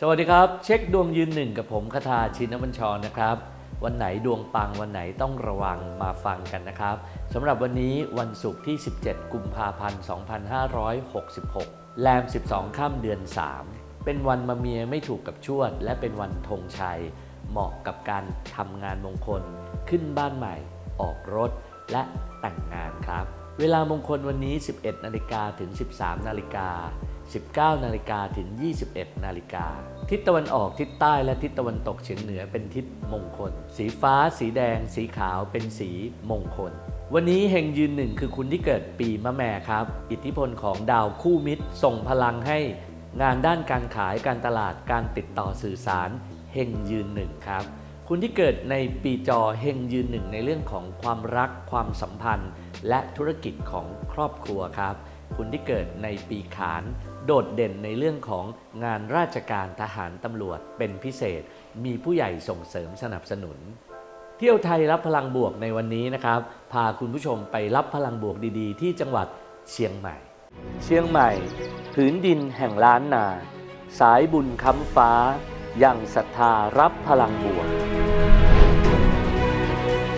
สวัสดีครับ เช็คดวงยืนหนึ่งกับผมคทาชินบัญชรนะครับ วันไหนดวงปังวันไหนต้องระวังมาฟังกันนะครับสำหรับวันนี้วันศุกร์ที่ 17 กุมภาพันธ์ 2566 แรม 12 ค่ำเดือน 3 เป็นวันมาเมียไม่ถูกกับชวด และเป็นวันธงชัย เหมาะกับการทำงานมงคล ขึ้นบ้านใหม่ ออกรถ และแต่งงานครับ เวลามงคลวันนี้ 11 นาฬิกาถึง 13 นาฬิกา 19 นาฬิกาถึง 21 นาฬิกา ทิศตะวันออกทิศใต้และทิศตะวันตกเฉียงเหนือเป็นทิศมงคล สีฟ้า สีแดง สีขาวเป็นสีมงคล วันนี้เฮงยืนหนึ่งคือคุณที่เกิดปีมะแม่ครับ อิทธิพลของดาวคู่มิตร ส่งพลังให้งานด้านการขายการตลาดการติดต่อสื่อสารเฮงยืนหนึ่งครับ คุณที่เกิดในปีจอเฮงยืนหนึ่งในเรื่องของความรักความสัมพันธ์ และธุรกิจของครอบครัวครับ คุณที่เกิดในปีขาน โดดเด่นในเรื่องของงานราชการทหารตำรวจเป็นพิเศษ มีผู้ใหญ่ส่งเสริมสนับสนุน เที่ยวไทยรับพลังบวกในวันนี้นะครับ พาคุณผู้ชมไปรับพลังบวกดีๆ ที่จังหวัดเชียงใหม่ เชียงใหม่ ผืนดินแห่งล้านนา สายบุญค้ำฟ้ายังศรัทธารับพลังบวก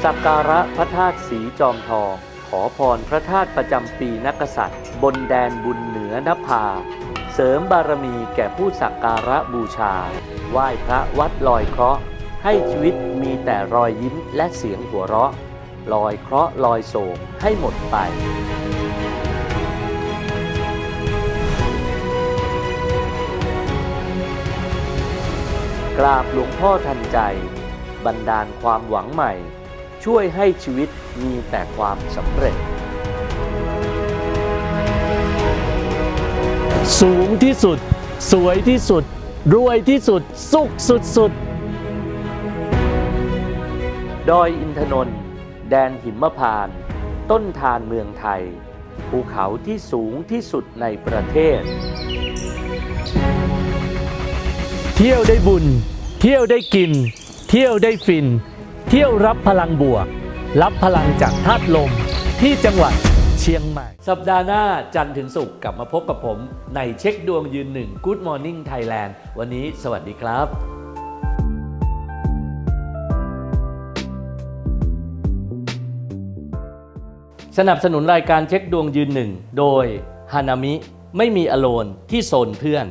สักการะพระธาตุสีจอมทอง ขอพรพระธาตุประจำปีนักษัตริย์ บนแดนบุญเหนือนภา เสริมบารมีแก่ผู้สักการะบูชา ไหว้พระวัดลอยเคราะห์ ให้ชีวิตมีแต่รอยยิ้มและเสียงหัวเราะ ลอยเคราะห์ลอยโศกให้หมดไปกราบหลวงพ่อทันใจ บันดาลความหวังใหม่ ช่วยให้ชีวิตมีแต่ความสำเร็จ สูงที่สุด สวยที่สุด รวยที่สุด สุขสุดสุดดอยอินทนนท์แดนหิมพานต์ต้นทานเมืองไทย ภูเขาที่สูงที่สุดในประเทศ เที่ยวได้บุญ เที่ยวได้กิน เที่ยวได้ฟิน เที่ยวรับพลังบวก รับพลังจากธาตุลม ที่จังหวัดเชียงใหม่ สัปดาห์หน้าจันทร์ถึงศุกร์กลับมาพบกับผม ในเช็คดวงยืนหนึ่ง Good Morning Thailand วันนี้สวัสดีครับสนับสนุนรายการเช็คดวงยืนหนึ่ง โดยฮานามิ ไม่มีอโลนที่โซนเพื่อน